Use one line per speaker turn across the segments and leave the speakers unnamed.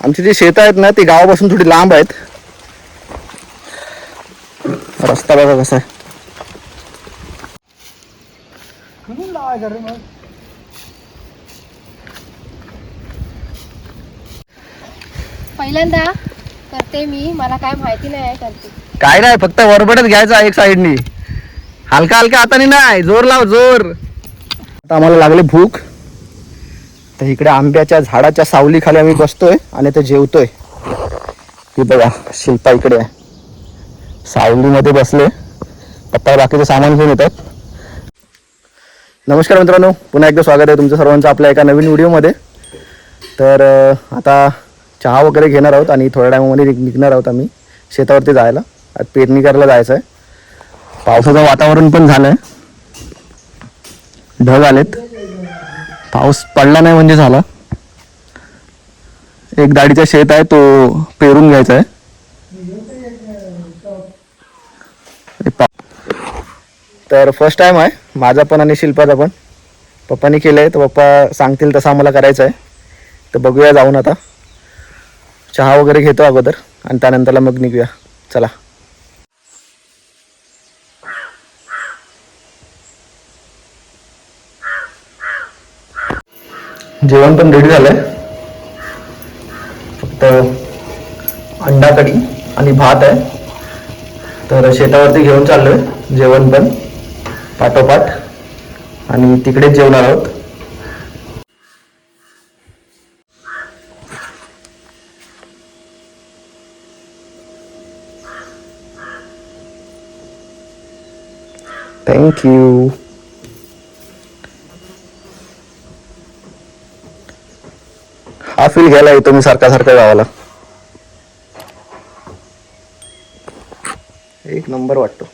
आमची जी शेतं आहेत ना ती गावापासून थोडी लांब आहेत. रस्ता बघा कसा आहे.
पहिल्यांदा करते मी मला काय माहिती नाही आहे करते.
काय नाही फक्त वरबडच घ्यायचा एक साईडनी हलका हलका हाताने नाही. जोर लाव जोर. आता आम्हाला लागले भूक. तर इकडे आंब्याच्या झाडाच्या सावलीखाली आम्ही बसतोय आणि ते जेवतोय. ही बघा शिल्पा इकडे आहे. सावलीमध्ये बसले. पप्पा बाकीचं सामान घेऊन येतात. नमस्कार मित्रांनो पुन्हा एकदा स्वागत आहे तुमचं सर्वांचं आपल्या एका नवीन व्हिडिओमध्ये. तर आता चहा वगैरे घेणार आहोत आणि थोड्या टायमामध्ये निघणार आहोत आम्ही शेतावरती जायला. पेरणी करायला जायचं आहे. पावसाचं वातावरण पण झालं आहे ढग आलेत. पाऊस पडला नाही म्हणजे झाला. एक दाढीचा शेत आहे तो पेरून घ्यायचा आहे. तर फर्स्ट टाइम आहे. माझा पण आणि शिल्पाचा पण. पप्पानी केलं आहे तर पप्पा सांगतील तसं आम्हाला करायचं आहे. तर बघूया जाऊन आता. चहा वगैरे घेतो अगोदर आणि त्यानंतरला मग निघूया. चला. जेवण पण रेडी झालंय. फक्त अंडा कढी आणि भात आहे. तर शेतावरती घेऊन चाललोय जेवण पण पाठोपाठ. आणि तिकडेच जेवणार आहोत. थँक्यू हा फील घ्यायला येतो मी सारखा सारखा गावाला. एक नंबर वाटतो.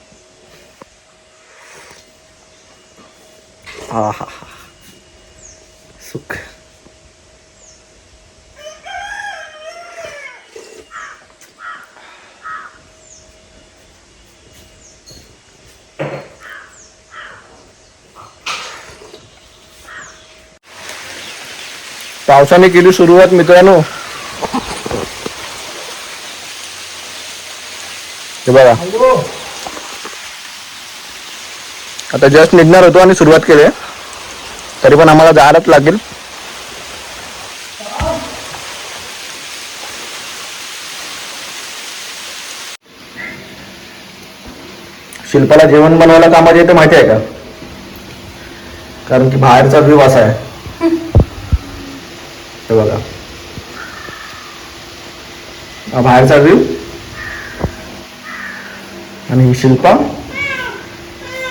हा हा हा. पावसाने केली सुरुवात मित्रांनो. हे बघा. आता जस्ट निघणार होतो आणि सुरुवात केली तरी पण आम्हाला जायलाच लागेल. शिल्पाला जेवण बनवायला कामाचे येते माहिती आहे का? कारण की बाहेरचा व्ह्यू असा आहे हे बघा हा बाहेरचा व्ह्यू आणि ही शिल्पा.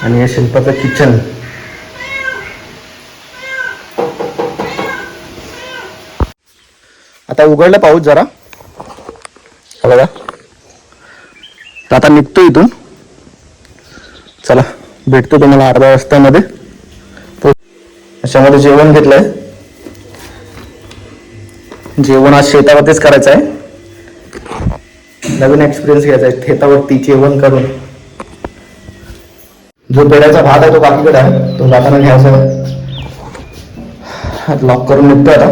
आणि या शिल्पाचं किचन आता उघडलं पाऊस जरा. बघा. तर आता निघतो इथून. चला भेटतो तुम्हाला अर्धा वाजतामध्ये अशामध्ये जेवण घेतलंय. जेवण आज शेतावरतीच करायचं आहे नवीन एक्सपिरियन्स घ्यायचा आहे. थेतावरती जेवण करून. जो पेड्याचा भात आहे तो बाकीकडे आहे. तो जाताना घ्यायचा आहे. लॉक करून निघतो आता.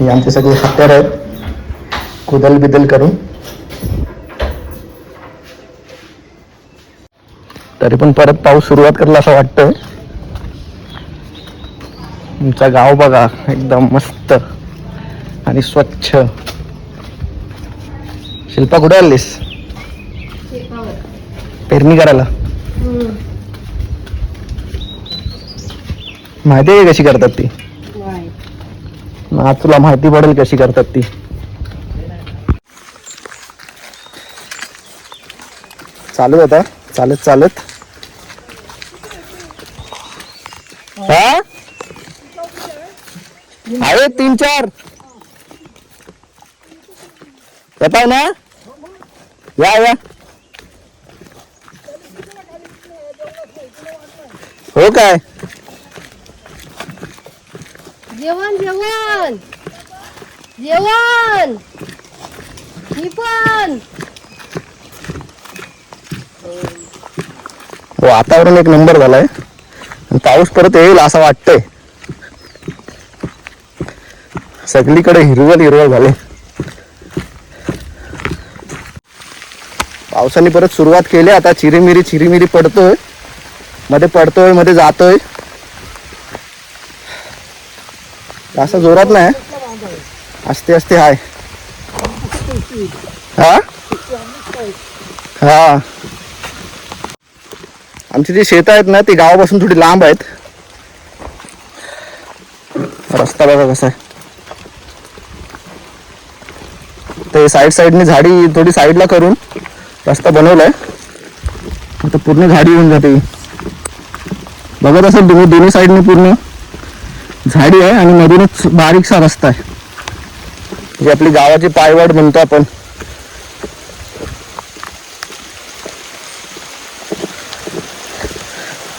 हे आमचे सगळे हत्यार आहेत कुदल बिदल करून. तरी पण परत पाऊस सुरुवात करला असं वाटतंय. तुमचा गाव बघा एकदम मस्त. आणि स्वच्छ. शिल्पा कुठे आलीस? पेरणी करायला. माहिती आहे कशी करतात ती? आज तुला माहिती पडेल कशी करतात ती. चालू आता. चालत चालत. हा? आहे तीन चार. येताय ना? या या. हो काय?
जेवण जेवण. जेवण. ही पण.
वातावरण एक नंबर झालंय. आणि पाऊस परत येईल असं वाटतंय. सगळीकडे हिरवळ हिरवळ झाले. पावसाने परत सुरुवात केली. आता चिरीमिरी चिरीमिरी पडतोय. मध्ये पडतोयमध्ये जातोय. असं जोरात नाही. असते असते हाय. हा? हा. आमची जी शेतं आहेत ना ती गावापासून थोडी लांब आहेत. रस्ता बघा कसा आहे. ते साईड साईडने झाडी थोडी साईडला करून. रस्ता बनवलाय. आता पूर्ण झाडी येऊन जाते. बघत असेल तुम्ही दोन्ही साईडने पूर्ण झाडी आहे आणि मधूनच बारीकसा रस्ता आहे. जी आपली गावाची पायवाट म्हणतो आपण.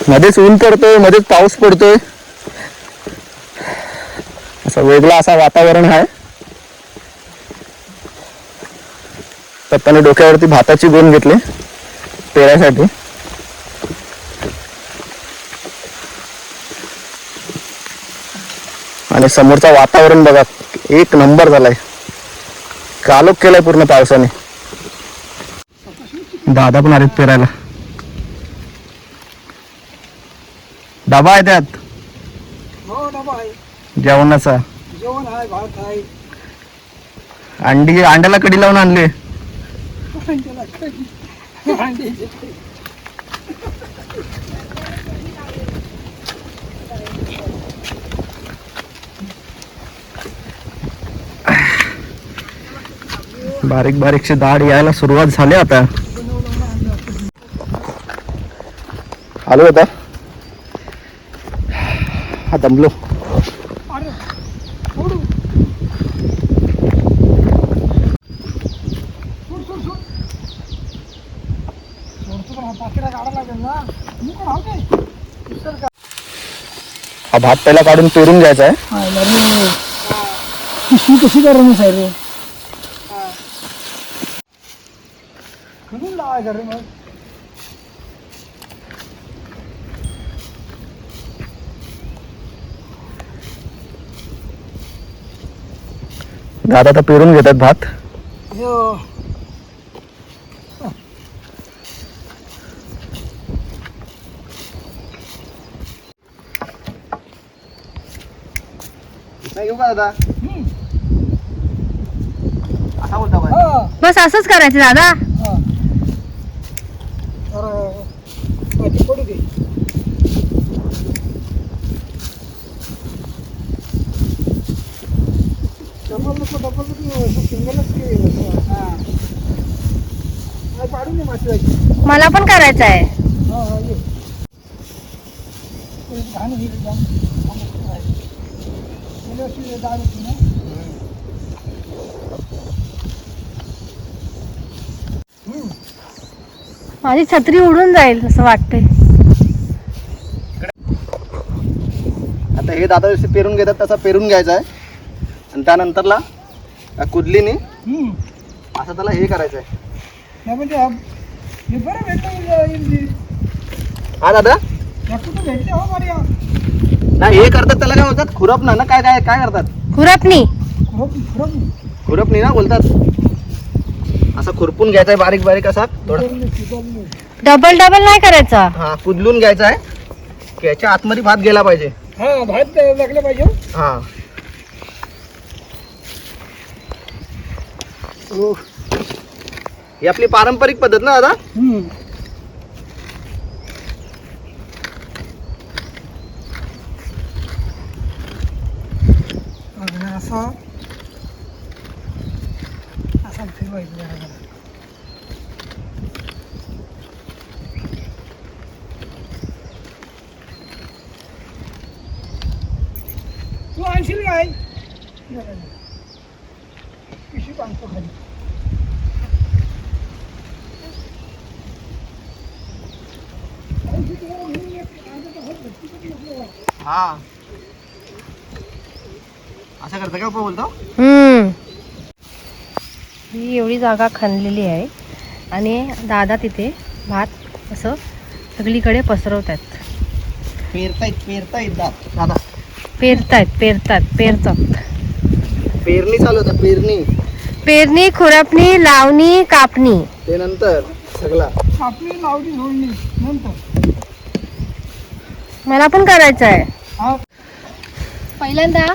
मध्येच ऊन पडतोय मध्येच पाऊस पडतोय. असं वेगळा असा वातावरण आहे. पप्पाने डोक्यावरती भाताची गोण घेतले. पेरायसाठी आणि समोरचा वातावरण बघा एक नंबर झालाय. कालोख केलाय पूर्ण पावसाने. दादा पण आलेत पेरायला. डबा आहे त्यात.
हो
जेवणाचा.
जेवण आहे भात आहे.
अंडी अंड्याला कडी लावून आणले.
त्याला कधी अंड्याची
बारीक बारीकशी दाढ यायला सुरुवात झाली आता. आलो आता. हा दमलो
अरे सोडू सोड सोड सोड सोडतो पण हा पाकिटा काढा लागेल ना मी पण होते विसर का
हा भात पहिला काढून पेरून घ्यायचा आहे.
पिशवी कशी करून आहे रे कधी लावायचं रे मग.
दादा आता पेरून घेतात भात.
यो
का दादा. असा बोलता
हा.
बस असंच करायचं दादा.
हा. पडू दे. डबल नको डबल सिंगलच हा. पाडून दे
मला पण करायचं आहे.
हा हा ये. ते घाण
माझी छत्री उडून जाईल असं वाटतंय.
आता हे दादा जसे पेरून घेतात तसा पेरून घ्यायचा आहे. आणि त्यानंतरला त्या कुदलीने. असं त्याला हे करायचं आहे.
नाही म्हणजे हा- हे
हा दादा?
भेटले हो मारिया?
नाही हे करतात त्याला काय बोलतात? खुरप ना ना काय काय काय करतात?
खुरपणी.
खरं खरं
खुरपणी ना बोलतात. असं खुरपून घ्यायचा आहे बारीक बारीक असा थोडा.
डबल डबल नाही करायचा.
हा कुदलून घ्यायचा आहे. याच्या आतमध्ये भात गेला पाहिजे.
हा भात लागलं पाहिजे. हो.
हा
हो
ही आपली पारंपरिक पद्धत ना दादा?
हम्म. आणि असा असा फिरवायचं जरा जरा. तू आणशील काय पिशवी बांधतो खाली
हा असं करता का बोलतो?
हम्म. ही एवढी जागा खणलेली आहे. आणि दादा तिथे भात असं सगळीकडे पसरवतात.
पेरता येत पेरता येत दादा.
पेरतायत पेरतात पेरतात.
पेरणी चालू होता पेरणी.
पेरणी खुरपणी लावणी कापणी.
ते नंतर सगळा.
कापणी लावली झोडणी नंतर.
मला पण करायचं आहे
हा.
पहिल्यांदा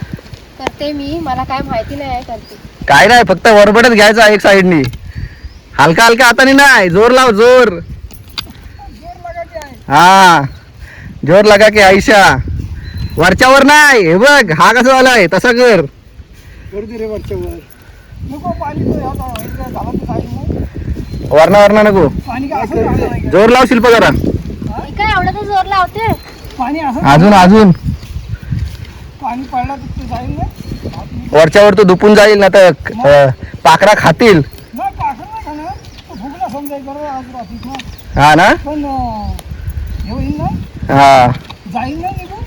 करते मी. मला काय माहिती नाही आहे करते
काय नाही फक्त वरबडच घ्यायचा एक साईडनी. हलका हलका हाताने नाही जोर लाव जोर. हा जोर लगा की आयशा. वरच्यावर नाही हे बघ हा कसा झालाय तसा कर.
नको.
वरना वरना नको? जोर लाव शिल्प जरा.
मी काय एवढा तर जोर लावते?
पाणी असं
अजून अजून.
पाणी पडलं तर ते जाईल ना?
वरच्यावर तो दुपून जाईल ना तर अं, पाखरा खातील.
नाही पाखर नाही खाणार. तो भुकला समजायचं बरोबर आज रात्रीत ना
हा ना?
पण अं, हे होईल ना?
हा.
जाईल ना निघून?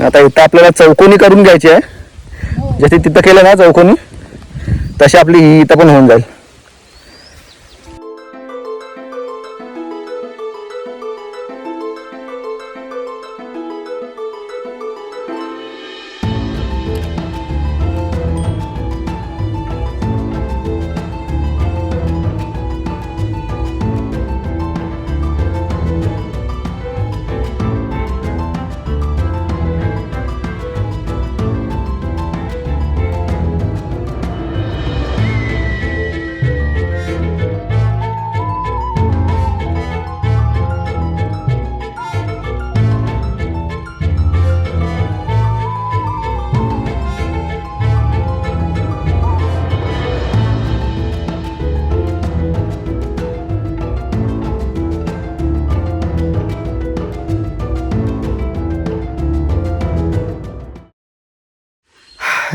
आता इथं आपल्याला चौकोनी करून घ्यायची आहे. जशी तिथं केलं ना चौकोनी तशी आपली ही इथं पण होऊन जाईल.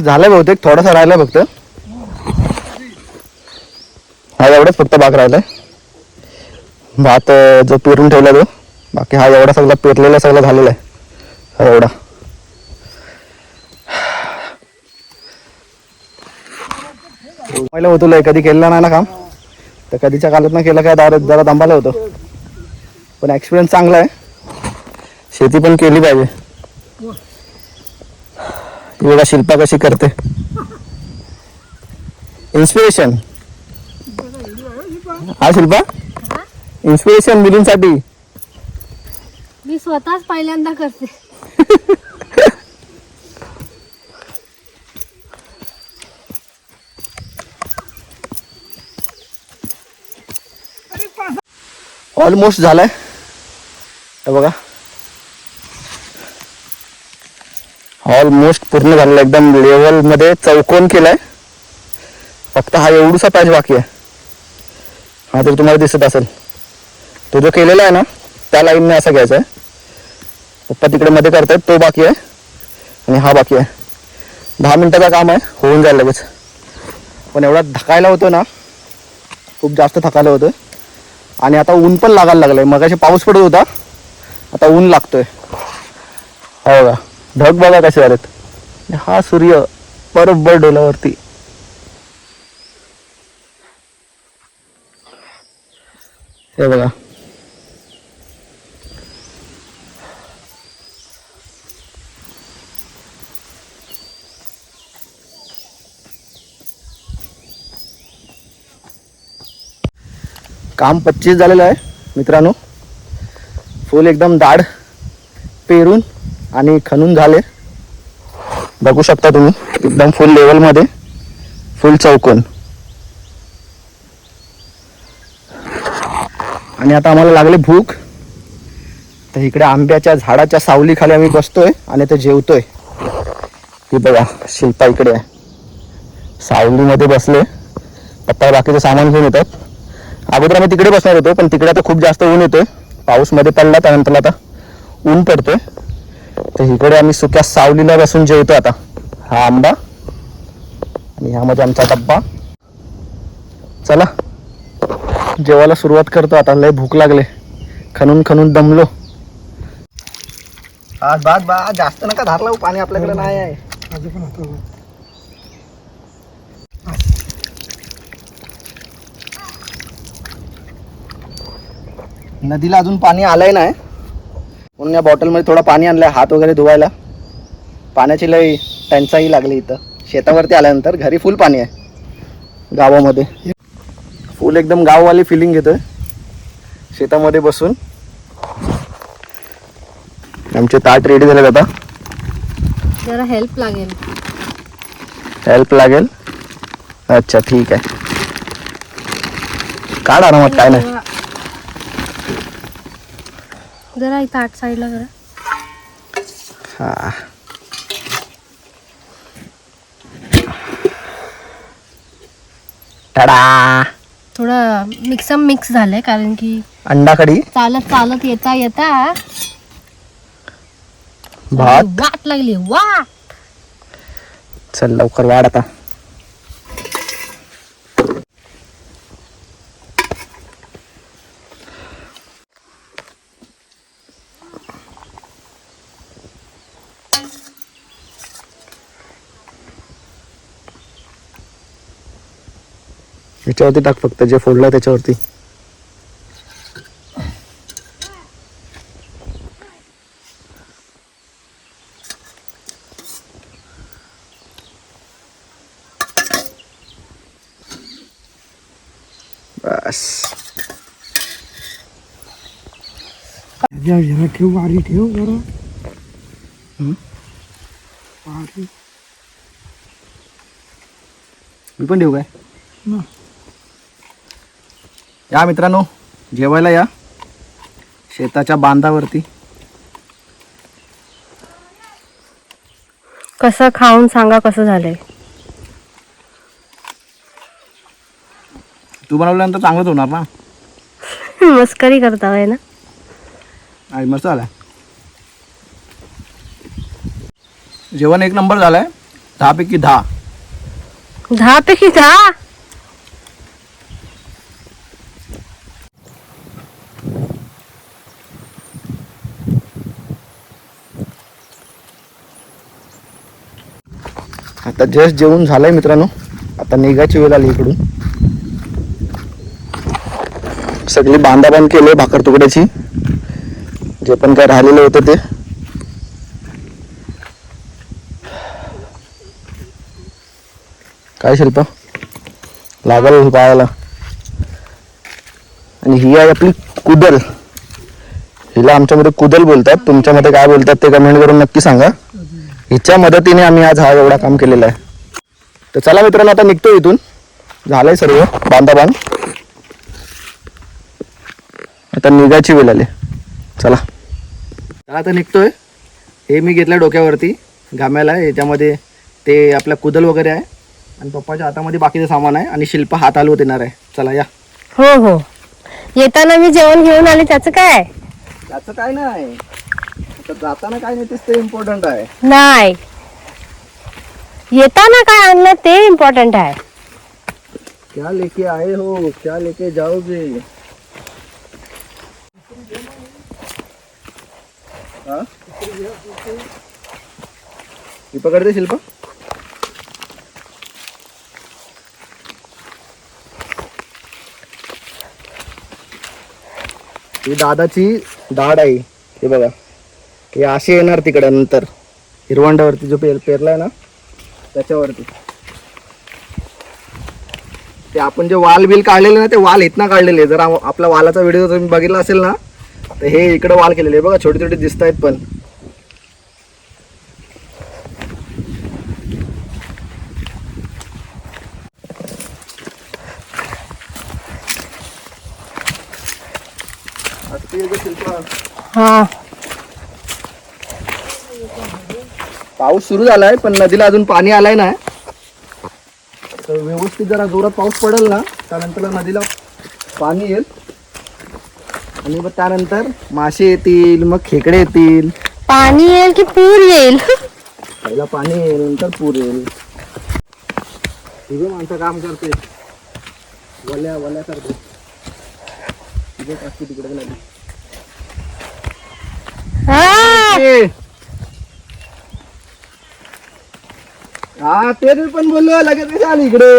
झालंय बहुतेक थोडासा राहिला फक्त. हा एवढाच फक्त भाग राहिलाय. भात जो पेरून ठेवला तो बाकी हा एवढा सगळा पेरलेला सगळा झालेला आहे. हा एवढा. पहिलं होतो लय कधी केलेला नाही ना काम. तर कधीच्या कालात ना केलं काय दार जरा दंबाला होतो. पण एक्सपिरियन्स चांगला आहे. शेती पण केली पाहिजे. बघा शिल्पा कशी करते? इन्स्पिरेशन हा शिल्पा? इन्स्पिरेशन मुलींसाठी.
मी स्वतःच पहिल्यांदा करते.
ऑलमोस्ट झालाय. हे बघा. ऑलमोस्ट पूर्ण झालेला एकदम लेवलमध्ये चौकोन केलाय. फक्त हा एवढूसा पॅच बाकी आहे. हा तर तुम्हाला दिसत असेल. तो जो केलेला आहे ना त्या लाईनने असा घ्यायचा आहे. पप्पा तिकडे मध्ये करतायत तो बाकी आहे. आणि हा बाकी आहे. दहा मिनिटाचं काम आहे होऊन जाईल लगेच. पण एवढा थकायला होतो ना खूप जास्त थकायला होतं आणि आता ऊन पण लागायला लागलंय. मगाशी पाऊस पडत होता आता ऊन लागतोय. हो का? ढग बघा कसे आलेत. हा सूर्य बरोबर डोलावरती. हे बघा. काम पच्चीस झालेलं आहे मित्रांनो. फुल एकदम दाढ पेरून आणि खणून झाले. बघू शकता तुम्ही एकदम फुल लेवलमध्ये फुल चौकोन. आणि आता आम्हाला लागले भूक. तर इकडे आंब्याच्या झाडाच्या सावलीखाली आम्ही बसतोय आणि ते जेवतोय. ही बघा शिल्पा इकडे आहे. सावलीमध्ये बसले. पत्ता बाकीचं सामान घेऊन येतात. अगोदर आम्ही तिकडे बसणार होतो पण तिकडे आता खूप जास्त ऊन येतोय. पाऊसमध्ये पडला त्यानंतर आता ऊन पडतोय. तर इकडे आम्ही सुक्या सावलीला बसून जेवतो आता. हा आंबा. आणि ह्यामध्ये आमचा डब्बा. चला. जेवायला सुरुवात करतो आता. लय भूक लागले. खणून खणून दमलो. आज बास बा जास्त नका धार लावू पाणी आपल्याकडे नाही आहे.
माझं पण होतं
नदीला अजून पाणी आलंय नाही. म्हणून या बॉटलमध्ये थोडं पाणी आणलंय हात वगैरे धुवायला. पाण्याची लई टंचाई लागली इथं. शेतावरती आल्यानंतर घरी फुल पाणी आहे. गावामध्ये. फुल एकदम गाववाली फिलिंग घेतोय. शेतामध्ये बसून. आमचे ताट रेडी झाले आता.
जरा हेल्प लागेल.
हेल्प लागेल. अच्छा ठीक आहे. काढ आरामात काय नाही.
जरा इथं आठ साईडला जरा.
हा. टाडा
थोडं मिक्सम मिक्स झालंय कारण की
अंडा कढी.
चालत चालत येता येता
भात.
वाट लागली वाट.
चल लवकर वाढ आता. याच्यावरती टाक फक्त जे फोडलं त्याच्यावरती. बस.
जरा ठेव वारी ठेव जरा. वारी
मी पण ठेवू काय. या मित्रांनो जेवायला या. शेताच्या बांधावरती.
कसं खाऊन सांगा कसं झालंय?
तू बनवल्यानंतर चांगलंच होणार ना?
मस्करी करता आहे ना?
आणि मस्त झालाय. जेवण एक नंबर झालाय. दहा पैकी दहा.
दहा पैकी दहा?
आता जस्ट जेवण झालंय मित्रांनो. आता निघायची वेळ आली इकडून. सगळी बांधाबांध केले भाकर तुकड्याची. जे पण काय राहिलेलं होतं ते. काय शिल्प? लागल पायाला आणि ही आहे आपली कुदल. हिला आमच्यामध्ये कुदल बोलतात. तुमच्यामध्ये काय बोलतात ते कमेंट करून नक्की सांगा. हिच्या मदतीने आम्ही आज हा एवढा काम केलेला आहे. तर चला मित्रांनो आता निघतो इथून. झालंय सर्व बांधाबांध आता निघायची वेळ आली. चला. चला आता निघतोय. हे मी घेतलं डोक्यावरती गाम्याला याच्यामध्ये ते आपल्या कुदल वगैरे आहे. आणि पप्पाच्या हातामध्ये बाकीचं सामान आहे. आणि शिल्प हात हलवत येणार आहे. चला या.
हो हो. येताना मी जेवण घेऊन आले त्याचं काय
त्याचं काय नाही. आता जाताना काय नाही तेच ते इम्पॉर्टंट आहे.
नाही. येताना काय आणलं ते इम्पॉर्टंट आहे.
क्या लेके आए हो? क्या लेके जाओगे? हाँ? ही पकडते शिल्पा। ही दादाची दाढ आहे हे बघा. हे असे येणार तिकडे नंतर. हिरवंडावरती जो पेर पेरलाय ना त्याच्यावरती. ते आपण जे वाल बिल काढलेले ना ते वाल इथनं काढलेले. जर आपला वालाचा व्हिडिओ तुम्ही बघितला असेल ना तर हे इकडे वाल केलेले. बघा छोटे छोटे दिसत आहेत पण
हा.
पाऊस सुरू झालाय पण नदीला अजून पाणी आलाय ना तर व्यवस्थित जरा जोरात पाऊस पडेल ना त्यानंतर नदीला पाणी येईल. आणि मग त्यानंतर मासे येतील मग खेकडे येतील.
पाणी येईल की पूर येईल?
पहिला पाणी येईल नंतर पूर येईल. तुझे माणसं काम करते. वल्या वल्या करते तिकडे नदी.
हा
ते पण बोललो लगेच आली इकडे.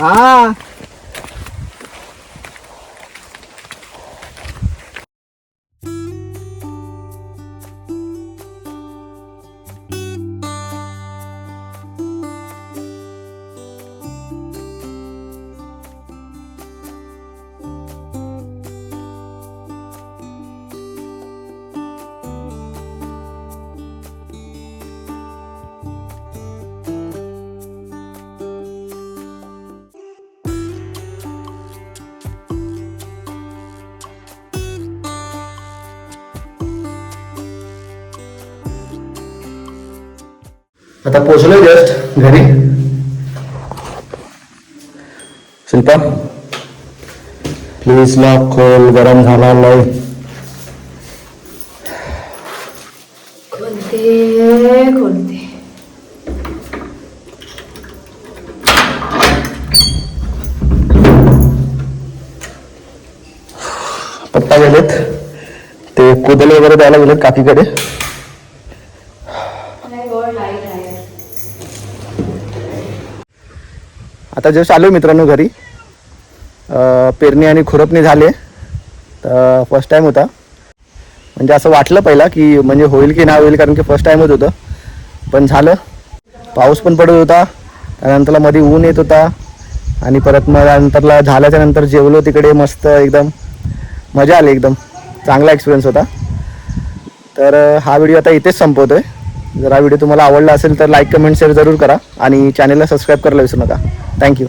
हा. आता पोचलोय जस्ट घरी. शिल्पा प्लीज लॉक खोल गरम झाला
खोलते खोलते.
पप्पा गेलेत. ते कुदले वगैरे द्यायला गेलेत काकीकडे. आता जस्ट आलो मित्रांनो घरी. पेरणी आणि खुरपणी झाले. तर फर्स्ट टाईम होता. म्हणजे असं वाटलं पहिला की म्हणजे होईल की नाही होईल कारण की फर्स्ट टाईमच होतं. पण झालं. पाऊस पण पडत होता. त्यानंतरला मध्ये ऊन येत होता. आणि परत मग नंतरला झाल्याच्यानंतर जेवलो तिकडे मस्त एकदम. मजा आली एकदम. चांगला एक्सपिरियन्स होता. तर हा व्हिडिओ आता इथेच संपवतोय. जर हा व्हिडिओ तुम्हाला आवडला असेल तर लाईक कमेंट शेअर जरूर करा. आणि चॅनलला सबस्क्राईब करायला विसरू नका. थँक्यू